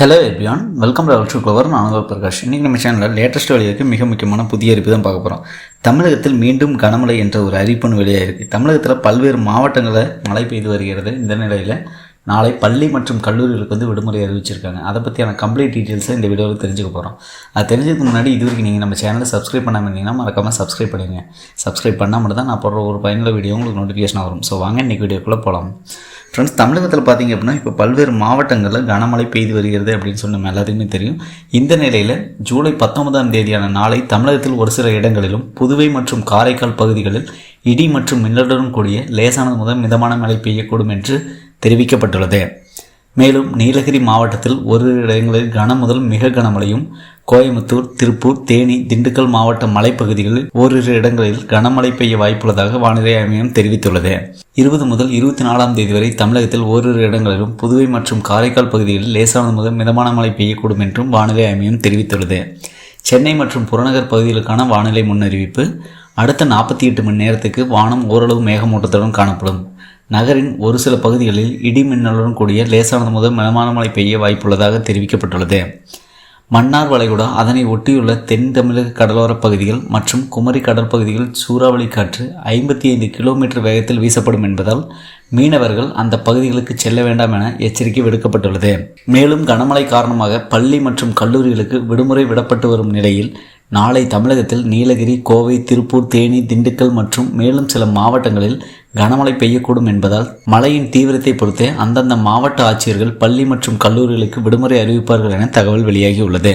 Hello everyone welcome to ultra clever நான் அனுபவ பிரகாஷ். இன்றைக்கி நம்ம சேனலில் லேட்டஸ்ட் வெளியாக மிக முக்கியமான புதிய அறிவிப்பு தான் பார்க்க போகிறோம் தமிழகத்தில் மீண்டும் கனமழை என்ற ஒரு அறிவிப்புன்னு வெளியாக இருக்குது தமிழகத்தில் பல்வேறு மாவட்டங்களில் மழை பெய்து வருகிறது. இந்த நிலையில் நாளை பள்ளி மற்றும் கல்லூரிகளுக்கு வந்து விடுமுறை அறிவிச்சிருக்காங்க. அதை பற்றியான கம்ப்ளீட் டீட்டெயில்ஸை இந்த வீடியோவில் தெரிஞ்சுக்க போகிறோம் அது தெரிஞ்சதுக்கு முன்னாடி இது வரைக்கும் நீங்கள் நம்ம சேனலை சப்ஸ்கிரைப் பண்ணாமல் இருந்தீங்கன்னா மறக்காமல் சப்ஸ்கிரைப் பண்ணுங்க சப்ஸ்கிரைப் பண்ணால் மட்டும் தான் நான் போடுற ஒரு பயனுள்ள வீடியோ உங்களுக்கு நோட்டிஃபிகேஷன் வரும். ஸோ வாங்க இன்றைக்கி வீடியோக்குள்ளே போகலாம் ஃப்ரெண்ட்ஸ் தமிழகத்தில் பார்த்தீங்க அப்படின்னா இப்போ பல்வேறு மாவட்டங்களில் கனமழை பெய்து வருகிறது அப்படின்னு சொல்லி நம்ம எல்லாத்துக்குமே தெரியும். இந்த நிலையில் ஜூலை பத்தொன்பதாம் தேதியான நாளை தமிழகத்தில் ஒரு சில இடங்களிலும் புதுவை மற்றும் காரைக்கால் பகுதிகளில் இடி மற்றும் மின்னலுடன் கூடிய லேசானது முதல் மிதமான மழை பெய்யக்கூடும் என்று தெரிவிக்கப்பட்டுள்ளது. மேலும் நீலகிரி மாவட்டத்தில் ஒரு இடங்களில் கன முதல் மிக கனமழையும் கோயம்புத்தூர் திருப்பூர் தேனி திண்டுக்கல் மாவட்ட மலைப்பகுதிகளில் ஓரிரு இடங்களில் கனமழை பெய்ய வாய்ப்புள்ளதாக வானிலை ஆய்வு தெரிவித்துள்ளது. இருபது முதல் இருபத்தி நாலாம் தேதி வரை தமிழகத்தில் ஓரிரு இடங்களிலும் புதுவை மற்றும் காரைக்கால் பகுதிகளில் லேசானது முதல் மிதமான மழை பெய்யக்கூடும் என்றும் வானிலை ஆய்வு தெரிவித்துள்ளது. சென்னை மற்றும் புறநகர் பகுதிகளுக்கான வானிலை முன்னறிவிப்பு அடுத்த நாற்பத்தி எட்டு மணி நேரத்துக்கு வானம் ஓரளவு மேகமூட்டத்துடன் காணப்படும். நகரின் ஒரு சில பகுதிகளில் இடி மின்னலுடன் கூடிய லேசானது முதல் மிதமான மழை பெய்ய வாய்ப்புள்ளதாக தெரிவிக்கப்பட்டுள்ளது. மன்னார் வளைகுடா அதனை ஒட்டியுள்ள தென் தமிழக கடலோரப் பகுதிகள் மற்றும் குமரி கடற்பகுதிகள் சூறாவளி காற்று ஐம்பத்தி ஐந்து கிலோமீட்டர் வேகத்தில் வீசப்படும் என்பதால் மீனவர்கள் அந்த பகுதிகளுக்கு செல்ல வேண்டாம் என எச்சரிக்கை விடுக்கப்பட்டுள்ளது. மேலும் கனமழை காரணமாக பள்ளி மற்றும் கல்லூரிகளுக்கு விடுமுறை விடப்பட்டு வரும் நிலையில் நாளை தமிழகத்தில் நீலகிரி கோவை திருப்பூர் தேனி திண்டுக்கல் மற்றும் மேலும் சில மாவட்டங்களில் கனமழை பெய்யக்கூடும் என்பதால் மழையின் தீவிரத்தை பொறுத்தே அந்தந்த மாவட்ட ஆட்சியர்கள் பள்ளி மற்றும் கல்லூரிகளுக்கு விடுமுறை அறிவிப்பார்கள் என தகவல் வெளியாகியுள்ளது.